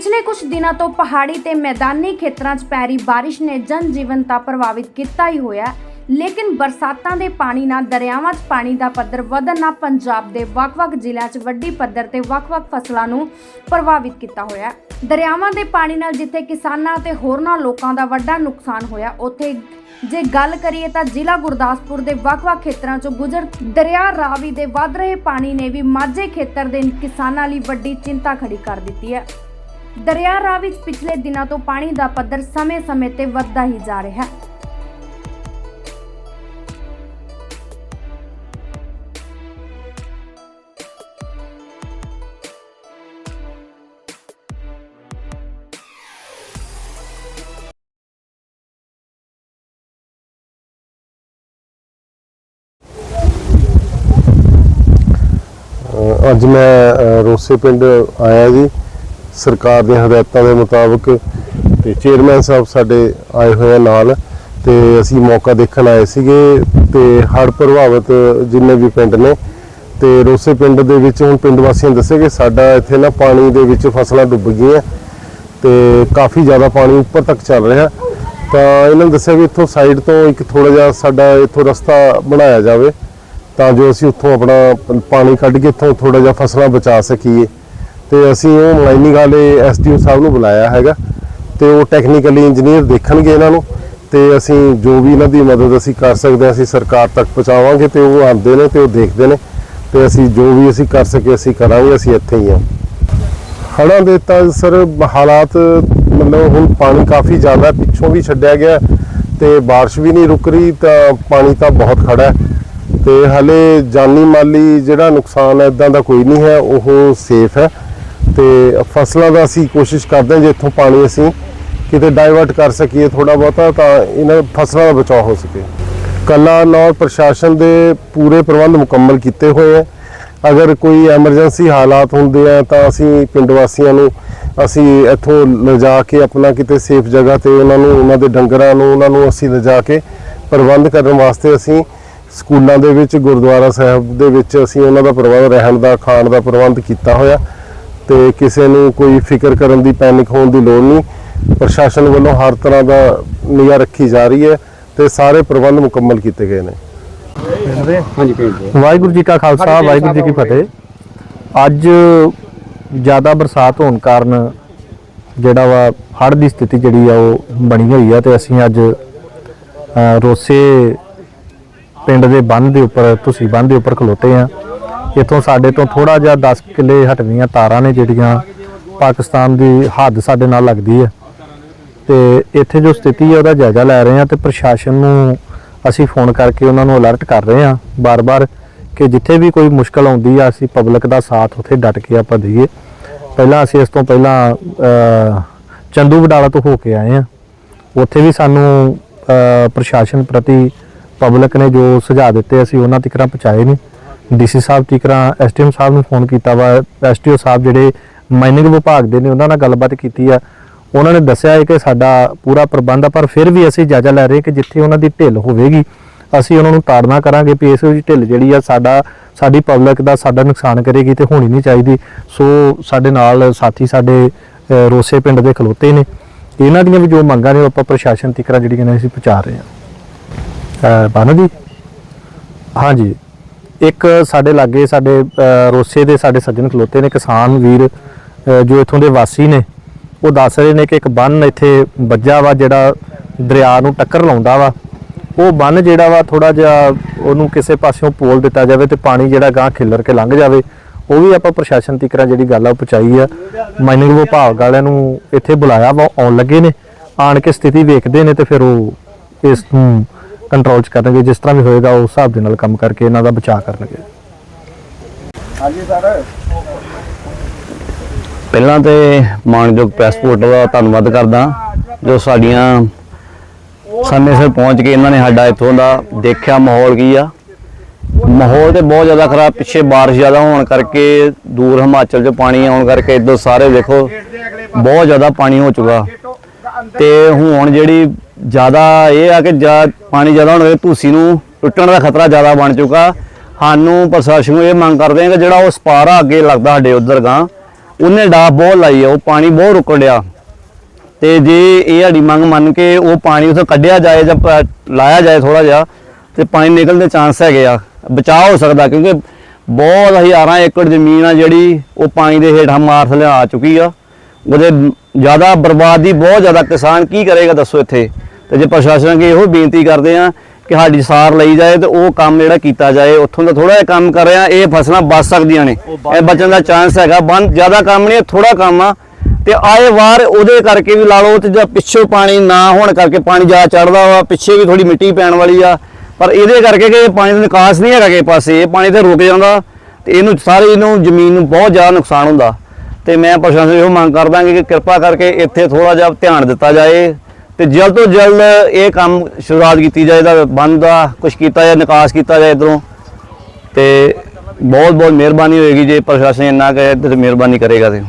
ਪਿਛਲੇ ਕੁਝ ਦਿਨਾਂ ਤੋਂ ਪਹਾੜੀ ਤੇ ਮੈਦਾਨੀ ਖੇਤਰਾਂ 'ਚ ਪੈ ਰਹੀ ਬਾਰਿਸ਼ ਨੇ ਜਨ ਜੀਵਨ ਤਾਂ ਪ੍ਰਭਾਵਿਤ ਕੀਤਾ ਹੀ ਹੋਇਆ ਲੇਕਿਨ ਬਰਸਾਤਾਂ ਦੇ ਪਾਣੀ ਨਾਲ ਦਰਿਆਵਾਂ 'ਚ ਪਾਣੀ ਦਾ ਪੱਧਰ ਵਧਣ ਨਾਲ ਪੰਜਾਬ ਦੇ ਵੱਖ-ਵੱਖ ਜ਼ਿਲ੍ਹਿਆਂ 'ਚ ਵੱਡੀ ਪੱਧਰ ਤੇ ਵੱਖ-ਵੱਖ ਫਸਲਾਂ ਨੂੰ ਪ੍ਰਭਾਵਿਤ ਕੀਤਾ ਹੋਇਆ ਦਰਿਆਵਾਂ ਦੇ ਪਾਣੀ ਨਾਲ ਜਿੱਥੇ ਕਿਸਾਨਾਂ ਅਤੇ ਹੋਰਨਾਂ ਲੋਕਾਂ ਦਾ ਵੱਡਾ ਨੁਕਸਾਨ ਹੋਇਆ, ਉੱਥੇ ਜੇ ਗੱਲ ਕਰੀਏ ਤਾਂ ਜ਼ਿਲ੍ਹਾ ਗੁਰਦਾਸਪੁਰ ਦੇ ਵੱਖ-ਵੱਖ ਖੇਤਰਾਂ 'ਚੋਂ ਗੁਜ਼ਰ ਦਰਿਆ ਰਾਵੀ ਦੇ ਵੱਧ ਰਹੇ ਪਾਣੀ ਨੇ ਵੀ ਮਾਝੇ ਖੇਤਰ ਦੇ ਕਿਸਾਨਾਂ ਲਈ ਵੱਡੀ ਚਿੰਤਾ ਖੜੀ ਕਰ ਦਿੱਤੀ ਹੈ। ਦਰਿਆ ਰਾਹ ਵਿੱਚ ਪਿਛਲੇ ਦਿਨਾਂ ਤੋਂ ਪਾਣੀ ਦਾ ਪੱਧਰ ਸਮੇਂ-ਸਮੇਂ ਤੇ ਵੱਧਦਾ ਹੀ ਜਾ ਰਿਹਾ ਹੈ। ਅੱਜ ਮੈਂ ਰੋਸੇ ਪਿੰਡ ਆਇਆ ਜੀ। ਸਰਕਾਰ ਦੀਆਂ ਹਦਾਇਤਾਂ ਦੇ ਮੁਤਾਬਕ ਤੇ ਚੇਅਰਮੈਨ ਸਾਹਿਬ ਸਾਡੇ ਆਏ ਹੋਏ ਆ ਨਾਲ ਤੇ ਅਸੀਂ ਮੌਕਾ ਦੇਖਣ ਆਏ ਸੀਗੇ ਤੇ ਹੜ੍ਹ ਪ੍ਰਭਾਵਿਤ ਜਿੰਨੇ ਵੀ ਪਿੰਡ ਨੇ ਤੇ ਰੋਸੇ ਪਿੰਡ ਦੇ ਵਿੱਚ ਹੁਣ ਪਿੰਡ ਵਾਸੀਆਂ ਦੱਸੇ ਕਿ ਸਾਡਾ ਇੱਥੇ ਨਾ ਪਾਣੀ ਦੇ ਵਿੱਚ ਫਸਲਾਂ ਡੁੱਬ ਗਈਆਂ ਤੇ ਕਾਫੀ ਜ਼ਿਆਦਾ ਪਾਣੀ ਉੱਪਰ ਤੱਕ ਚੱਲ ਰਿਹਾ। ਤਾਂ ਇਹਨਾਂ ਨੇ ਦੱਸਿਆ ਵੀ ਇੱਥੋਂ ਸਾਈਡ ਤੋਂ ਇੱਕ ਥੋੜਾ ਜਿਹਾ ਸਾਡਾ ਇੱਥੋਂ ਰਸਤਾ ਬਣਾਇਆ ਜਾਵੇ ਤਾਂ ਜੋ ਅਸੀਂ ਉੱਥੋਂ ਆਪਣਾ ਪਾਣੀ ਕੱਢ ਕੇ ਇੱਥੋਂ ਥੋੜਾ ਜਿਹਾ ਫਸਲਾਂ ਬਚਾ ਸਕੀਏ। ਤੇ ਅਸੀਂ ਉਹ ਮਾਈਨਿੰਗ ਵਾਲੇ ਐਸਡੀਓ ਸਾਹਿਬ ਨੂੰ ਬੁਲਾਇਆ ਹੈਗਾ ਤੇ ਉਹ ਟੈਕਨੀਕਲੀ ਇੰਜੀਨੀਅਰ ਦੇਖਣਗੇ ਇਹਨਾਂ ਨੂੰ ਤੇ ਅਸੀਂ ਜੋ ਵੀ ਇਹਨਾਂ ਦੀ ਮਦਦ ਅਸੀਂ ਕਰ ਸਕਦੇ ਹਾਂ, ਅਸੀਂ ਸਰਕਾਰ ਤੱਕ ਪਹੁੰਚਾਵਾਂਗੇ ਤੇ ਉਹ ਆਉਂਦੇ ਨੇ ਤੇ ਉਹ ਦੇਖਦੇ ਨੇ ਤੇ ਅਸੀਂ ਜੋ ਵੀ ਅਸੀਂ ਕਰ ਸਕੇ ਅਸੀਂ ਕਰਾਂਗੇ, ਅਸੀਂ ਇੱਥੇ ਹੀ ਹਾਂ। ਹੜ੍ਹਾਂ ਦੇ ਤਾਂ ਸਰ ਹਾਲਾਤ ਮਤਲਬ ਹੁਣ ਪਾਣੀ ਕਾਫੀ ਜ਼ਿਆਦਾ ਪਿੱਛੋਂ ਵੀ ਛੱਡਿਆ ਗਿਆ ਤੇ ਬਾਰਿਸ਼ ਵੀ ਨਹੀਂ ਰੁਕ ਰਹੀ ਤਾਂ ਪਾਣੀ ਤਾਂ ਬਹੁਤ ਖੜਾ ਹੈ ਤੇ ਹਲੇ ਜਾਨੀ ਮਾਲੀ ਜਿਹੜਾ ਨੁਕਸਾਨ ਹੈ, ਇਦਾਂ ਦਾ ਕੋਈ ਨਹੀਂ ਹੈ, ਉਹ ਸੇਫ ਹੈ। ਤੇ ਫਸਲਾਂ ਦਾ ਅਸੀਂ ਕੋਸ਼ਿਸ਼ ਕਰਦੇ ਹਾਂ ਜੇ ਇੱਥੋਂ ਪਾਣੀ ਅਸੀਂ ਕਿਤੇ ਡਾਈਵਰਟ ਕਰ ਸਕੀਏ ਥੋੜਾ ਬਹੁਤਾ, ਤਾਂ ਇਹਨਾਂ ਫਸਲਾਂ ਦਾ ਬਚਾਅ ਹੋ ਸਕੇ। ਕਲਾ ਨੌਰ ਪ੍ਰਸ਼ਾਸਨ ਦੇ ਪੂਰੇ ਪ੍ਰਬੰਧ ਮੁਕੰਮਲ ਕੀਤੇ ਹੋਏ ਹੈ। ਅਗਰ ਕੋਈ ਐਮਰਜੈਂਸੀ ਹਾਲਾਤ ਹੁੰਦੇ ਆ, ਤਾਂ ਅਸੀਂ ਪਿੰਡ ਵਾਸੀਆਂ ਨੂੰ ਅਸੀਂ ਇੱਥੋਂ ਲਿਜਾ ਕੇ ਆਪਣਾ ਕਿਤੇ ਸੇਫ ਜਗ੍ਹਾ ਤੇ ਉਹਨਾਂ ਨੂੰ, ਉਹਨਾਂ ਦੇ ਡੰਗਰਾਂ ਨੂੰ, ਉਹਨਾਂ ਨੂੰ ਅਸੀਂ ਲਿਜਾ ਕੇ ਪ੍ਰਬੰਧ ਕਰਨ ਵਾਸਤੇ ਅਸੀਂ ਸਕੂਲਾਂ ਦੇ ਵਿੱਚ, ਗੁਰਦੁਆਰਾ ਸਾਹਿਬ ਦੇ ਵਿੱਚ ਅਸੀਂ ਉਹਨਾਂ ਦਾ ਪ੍ਰਬੰਧ, ਰਹਿਣ ਦਾ, ਖਾਣ ਦਾ ਪ੍ਰਬੰਧ ਕੀਤਾ ਹੋਇਆ। ਤੇ ਕਿਸੇ ਨੂੰ ਕੋਈ ਫਿਕਰ ਕਰਨ ਦੀ ਪੈਨਿਕ ਹੋਣ ਦੀ ਲੋੜ ਨਹੀਂ। ਪ੍ਰਸ਼ਾਸਨ ਵੱਲੋਂ ਹਰ ਤਰ੍ਹਾਂ ਦਾ ਨਿਗਰਾਹ ਰੱਖੀ ਜਾ ਰਹੀ ਹੈ ਤੇ ਸਾਰੇ ਪ੍ਰਬੰਧ ਮੁਕੰਮਲ ਕੀਤੇ ਗਏ ਨੇ। ਹਾਂਜੀ ਪਿੰਡ ਦੇ। ਵਾਹਿਗੁਰੂ ਜੀ ਕਾ ਖਾਲਸਾ ਵਾਹਿਗੁਰੂ ਜੀ ਕੀ ਫਤਿਹ। ਅੱਜ ਜ਼ਿਆਦਾ ਬਰਸਾਤ ਹੋਣ ਕਾਰਨ ਜਿਹੜਾ ਵਾ ਹੜ੍ਹ ਦੀ ਸਥਿਤੀ ਜਿਹੜੀ ਆ ਉਹ ਬਣੀ ਹੋਈ ਆ ਤੇ ਅਸੀਂ ਅੱਜ ਰੋਸੇ ਪਿੰਡ ਦੇ ਬੰਨ ਦੇ ਉੱਪਰ ਤੁਸੀਂ ਬੰਨ ਦੇ ਉੱਪਰ ਖਲੋਤੇ ਆ। ਇੱਥੋਂ ਸਾਡੇ ਤੋਂ ਥੋੜਾ ਜਿਹਾ 10 ਕਿੱਲੇ ਹਟਵੀਆਂ ਤਾਰਾਂ ਨੇ ਜਿਹੜੀਆਂ ਪਾਕਿਸਤਾਨ ਦੀ ਹੱਦ ਸਾਡੇ ਨਾਲ ਲੱਗਦੀ ਹੈ। ਤੇ ਇੱਥੇ ਜੋ ਸਥਿਤੀ ਹੈ ਉਹਦਾ ਜਾਇਜ਼ਾ ਲੈ ਰਹੇ ਹਾਂ ਤੇ ਪ੍ਰਸ਼ਾਸਨ ਨੂੰ ਅਸੀਂ ਫੋਨ ਕਰਕੇ ਉਹਨਾਂ ਨੂੰ ਅਲਰਟ ਕਰ ਰਹੇ ਹਾਂ ਬਾਰ-ਬਾਰ ਕਿ ਜਿੱਥੇ ਵੀ ਕੋਈ ਮੁਸ਼ਕਲ ਆਉਂਦੀ ਆ ਅਸੀਂ ਪਬਲਿਕ ਦਾ ਸਾਥ ਉੱਥੇ ਡਟ ਕੇ ਆਪਾਂ ਦਈਏ। ਪਹਿਲਾਂ ਅਸੀਂ ਇਸ ਤੋਂ ਪਹਿਲਾਂ ਅਹ, ਚੰਦੂ ਵਡਾਲਾ ਤੋਂ ਹੋ ਕੇ ਆਏ ਹਾਂ। ਉੱਥੇ ਵੀ ਸਾਨੂੰ ਪ੍ਰਸ਼ਾਸਨ ਪ੍ਰਤੀ ਪਬਲਿਕ ਨੇ ਜੋ ਸੁਝਾਅ ਦਿੱਤੇ ਅਸੀਂ ਉਹਨਾਂ ਤੱਕ ਪਹੁੰਚਾਏ ਨਹੀਂ ਡੀਸੀ ਸਾਹਿਬ ਤੱਕ ਐਸਟੀਐਮ ਸਾਹਿਬ ਨੂੰ ਫੋਨ ਕੀਤਾ ਵਾ ਐਸਟੀਓ ਸਾਹਿਬ ਜਿਹੜੇ ਮਾਈਨਿੰਗ ਵਿਭਾਗ ਦੇ ਨੇ, ਉਹਨਾਂ ਨਾਲ ਗੱਲਬਾਤ ਕੀਤੀ ਆ। ਉਹਨਾਂ ਨੇ ਦੱਸਿਆ ਹੈ ਕਿ ਸਾਡਾ ਪੂਰਾ ਪ੍ਰਬੰਧ ਆ, ਪਰ ਫਿਰ ਵੀ ਅਸੀਂ ਜਾਇਜ਼ਾ ਲੈ ਰਹੇ ਕਿ ਜਿੱਥੇ ਉਹਨਾਂ ਦੀ ਢਿੱਲ ਹੋਵੇਗੀ, ਅਸੀਂ ਉਹਨਾਂ ਨੂੰ ਤਾੜਨਾ ਕਰਾਂਗੇ ਵੀ ਇਸ ਵਿੱਚ ਢਿੱਲ ਜਿਹੜੀ ਆ ਸਾਡਾ, ਸਾਡੀ ਪਬਲਿਕ ਦਾ ਸਾਡਾ ਨੁਕਸਾਨ ਕਰੇਗੀ ਤੇ ਹੋਣੀ ਨਹੀਂ ਚਾਹੀਦੀ। ਸੋ ਸਾਡੇ ਨਾਲ ਸਾਥੀ ਸਾਡੇ ਰੋਸੇ ਪਿੰਡ ਦੇ ਖਲੋਤੇ ਨੇ। ਇਹਨਾਂ ਦੀਆਂ ਵੀ ਜੋ ਮੰਗਾਂ ਨੇ ਉਹ ਆਪਾਂ ਪ੍ਰਸ਼ਾਸਨ ਤੱਕ ਜਿਹੜੀਆਂ ਨੇ ਅਸੀਂ ਪਹੁੰਚਾ ਰਹੇ ਹਾਂ। ਬਾਨੋ ਜੀ? ਹਾਂਜੀ। ਇੱਕ ਸਾਡੇ ਲਾਗੇ ਸਾਡੇ ਰੋਸੇ ਦੇ ਸਾਡੇ ਸੱਜਣ ਖਲੋਤੇ ਨੇ ਕਿਸਾਨ ਵੀਰ ਜੋ ਇੱਥੋਂ ਦੇ ਵਾਸੀ ਨੇ, ਉਹ ਦੱਸ ਰਹੇ ਨੇ ਕਿ ਇੱਕ ਬੰਨ ਇੱਥੇ ਵੱਜਾ ਵਾ ਜਿਹੜਾ ਦਰਿਆ ਨੂੰ ਟੱਕਰ ਲਾਉਂਦਾ ਵਾ। ਉਹ ਬੰਨ ਜਿਹੜਾ ਵਾ ਥੋੜਾ ਜਿਹਾ ਉਹਨੂੰ ਕਿਸੇ ਪਾਸਿਓਂ ਪੋਲ ਦਿੱਤਾ ਜਾਵੇ ਤੇ ਪਾਣੀ ਜਿਹੜਾ ਗਾਂ ਖਿੱਲਰ ਕੇ ਲੰਘ ਜਾਵੇ। ਉਹ ਵੀ ਆਪਾਂ ਪ੍ਰਸ਼ਾਸਨ ਤੱਕ ਜਿਹੜੀ ਗੱਲ ਆ ਉਹ ਪਹੁੰਚਾਈ ਆ। ਮਾਈਨਿੰਗ ਵਿਭਾਗ ਵਾਲਿਆਂ ਨੂੰ ਇੱਥੇ ਬੁਲਾਇਆ ਵਾ, ਉਹ ਆਉਣ ਲੱਗੇ ਨੇ, ਆਣ ਕੇ ਸਥਿਤੀ ਵੇਖਦੇ ਨੇ ਤੇ ਫਿਰ ਉਹ ਇਸ ਨੂੰ ਕੰਟਰੋਲ ਚ ਕਰਨਗੇ ਜਿਸ ਤਰ੍ਹਾਂ ਵੀ ਹੋਏਗਾ ਉਸ ਹਿਸਾਬ ਦੇ ਨਾਲ ਕੰਮ ਕਰਕੇ ਇਹਨਾਂ ਦਾ ਬਚਾਅ ਕਰਨਗੇ। ਹਾਂਜੀ ਸਰ। ਪਹਿਲਾਂ ਤੇ ਮਾਨਯੋਗ ਪਾਸਪੋਰਟ ਦਾ ਧੰਨਵਾਦ ਕਰਦਾ ਜੋ ਸਾਡੀਆਂ ਸਮੇਂ ਸਿਰ ਪਹੁੰਚ ਕੇ ਇਹਨਾਂ ਨੇ ਸਾਡਾ ਇੱਥੋਂ ਦਾ ਦੇਖਿਆ ਮਾਹੌਲ ਕੀ ਆ। ਮਾਹੌਲ ਤੇ ਬਹੁਤ ਜ਼ਿਆਦਾ ਖਰਾਬ ਪਿੱਛੇ ਬਾਰਿਸ਼ ਜ਼ਿਆਦਾ ਹੋਣ ਕਰਕੇ ਦੂਰ ਹਿਮਾਚਲ 'ਚ ਪਾਣੀ ਆਉਣ ਕਰਕੇ ਇੱਧਰ ਸਾਰੇ ਦੇਖੋ ਬਹੁਤ ਜ਼ਿਆਦਾ ਪਾਣੀ ਹੋ ਚੁੱਕਾ। ਤੇ ਹੁਣ ਜਿਹੜੀ ਜ਼ਿਆਦਾ ਇਹ ਆ ਕਿ ਜਾ ਪਾਣੀ ਜ਼ਿਆਦਾ ਹੋਣ ਕਰਕੇ ਧੂਸੀ ਨੂੰ ਟੁੱਟਣ ਦਾ ਖਤਰਾ ਜ਼ਿਆਦਾ ਬਣ ਚੁੱਕਾ। ਸਾਨੂੰ ਪ੍ਰਸ਼ਾਸਨ ਨੂੰ ਇਹ ਮੰਗ ਕਰਦੇ ਆ ਕਿ ਜਿਹੜਾ ਉਹ ਸਪਾਰਾ ਅੱਗੇ ਲੱਗਦਾ ਸਾਡੇ ਉਧਰ ਗਾਂ, ਉਹਨੇ ਡਾਫ ਬਹੁਤ ਲਾਈ ਆ, ਉਹ ਪਾਣੀ ਬਹੁਤ ਰੁਕ ਡਿਆ। ਤੇ ਜੇ ਇਹ ਸਾਡੀ ਮੰਗ ਮੰਨ ਕੇ ਉਹ ਪਾਣੀ ਉਥੋਂ ਕੱਢਿਆ ਜਾਏ ਜਾਂ ਲਾਇਆ ਜਾਏ ਥੋੜਾ ਜਿਹਾ, ਤੇ ਪਾਣੀ ਨਿਕਲਣ ਦੇ ਚਾਂਸ ਹੈਗੇ ਆ। ਬਚਾਅ ਹੋ ਸਕਦਾ ਕਿਉਂਕਿ ਬਹੁਤ ਹਜ਼ਾਰਾਂ ਏਕੜ ਜ਼ਮੀਨ ਆ ਜਿਹੜੀ ਉਹ ਪਾਣੀ ਦੇ ਹੇਠਾਂ ਮਾਰ ਥੱਲੇ ਆ ਚੁੱਕੀ ਆ। ਉਹਦੇ ਜ਼ਿਆਦਾ ਬਰਬਾਦੀ ਬਹੁਤ ਜ਼ਿਆਦਾ ਕਿਸਾਨ ਕੀ ਕਰੇਗਾ ਦੱਸੋ ਇੱਥੇ? ਤੇ ਜੇ ਪ੍ਰਸ਼ਾਸਨ ਅੱਗੇ ਇਹੋ ਬੇਨਤੀ ਕਰਦੇ ਆ ਕਿ ਸਾਡੀ ਸਾਰ ਲਈ ਜਾਏ ਤੇ ਉਹ ਕੰਮ ਜਿਹੜਾ ਕੀਤਾ ਜਾਏ ਉੱਥੋਂ ਦਾ ਥੋੜਾ ਜਿਹਾ ਕੰਮ ਕਰ ਰਿਹਾ ਇਹ ਫਸਲਾਂ ਬਚ ਸਕਦੀਆਂ ਨੇ। ਇਹ ਬਚਣ ਦਾ ਚਾਂਸ ਹੈਗਾ ਬੰਦ ਜ਼ਿਆਦਾ ਕੰਮ ਨਹੀਂ ਥੋੜਾ ਕੰਮ ਆ। ਤੇ ਆਏ ਵਾਰ ਉਹਦੇ ਕਰਕੇ ਵੀ ਲਾ ਲਓ ਤੇ ਜਾਂ ਪਿੱਛੋਂ ਪਾਣੀ ਨਾ ਹੋਣ ਕਰਕੇ ਪਾਣੀ ਜ਼ਿਆਦਾ ਚੜਦਾ ਵਾ ਪਿੱਛੇ ਵੀ ਥੋੜੀ ਮਿੱਟੀ ਪੈਣ ਵਾਲੀ ਆ। ਪਰ ਇਹਦੇ ਕਰਕੇ ਕਿ ਪਾਣੀ ਦਾ ਨਿਕਾਸ ਨਹੀਂ ਹੈਗਾ ਕਿਸੇ ਪਾਸੇ ਇਹ ਪਾਣੀ ਤੇ ਰੁਕ ਜਾਂਦਾ। ਤੇ ਇਹਨੂੰ ਸਾਰੇ ਇਹਨੂੰ ਜ਼ਮੀਨ ਨੂੰ ਬਹੁਤ ਜ਼ਿਆਦਾ ਨੁਕਸਾਨ ਹੁੰਦਾ। ਤੇ ਮੈਂ ਪ੍ਰਸ਼ਾਸਨ ਨੂੰ ਇਹੋ ਮੰਗ ਕਰਦਾ ਕਿ ਕਿਰਪਾ ਕਰਕੇ ਇੱਥੇ ਥੋੜਾ ਜਿਹਾ ਧਿਆਨ ਦਿੱਤਾ ਜਾਏ। ਤੇ ਜਲਦ ਤੋਂ ਜਲਦ ਇਹ ਕੰਮ ਸ਼ੁਰੂਆਤ ਕੀਤੀ ਜਾਏ ਦਾ ਬੰਦ ਦਾ ਕੁਝ ਕੀਤਾ ਜਾਏ, ਨਿਕਾਸ ਕੀਤਾ ਜਾਏ ਇਧਰੋਂ। ਤੇ ਬਹੁਤ ਬਹੁਤ ਮਿਹਰਬਾਨੀ ਹੋਏਗੀ ਜੇ ਪ੍ਰਸ਼ਾਸਨ ਇੰਨਾ ਕਹੇ ਤੇ ਮਿਹਰਬਾਨੀ ਕਰੇਗਾ ਤੇ।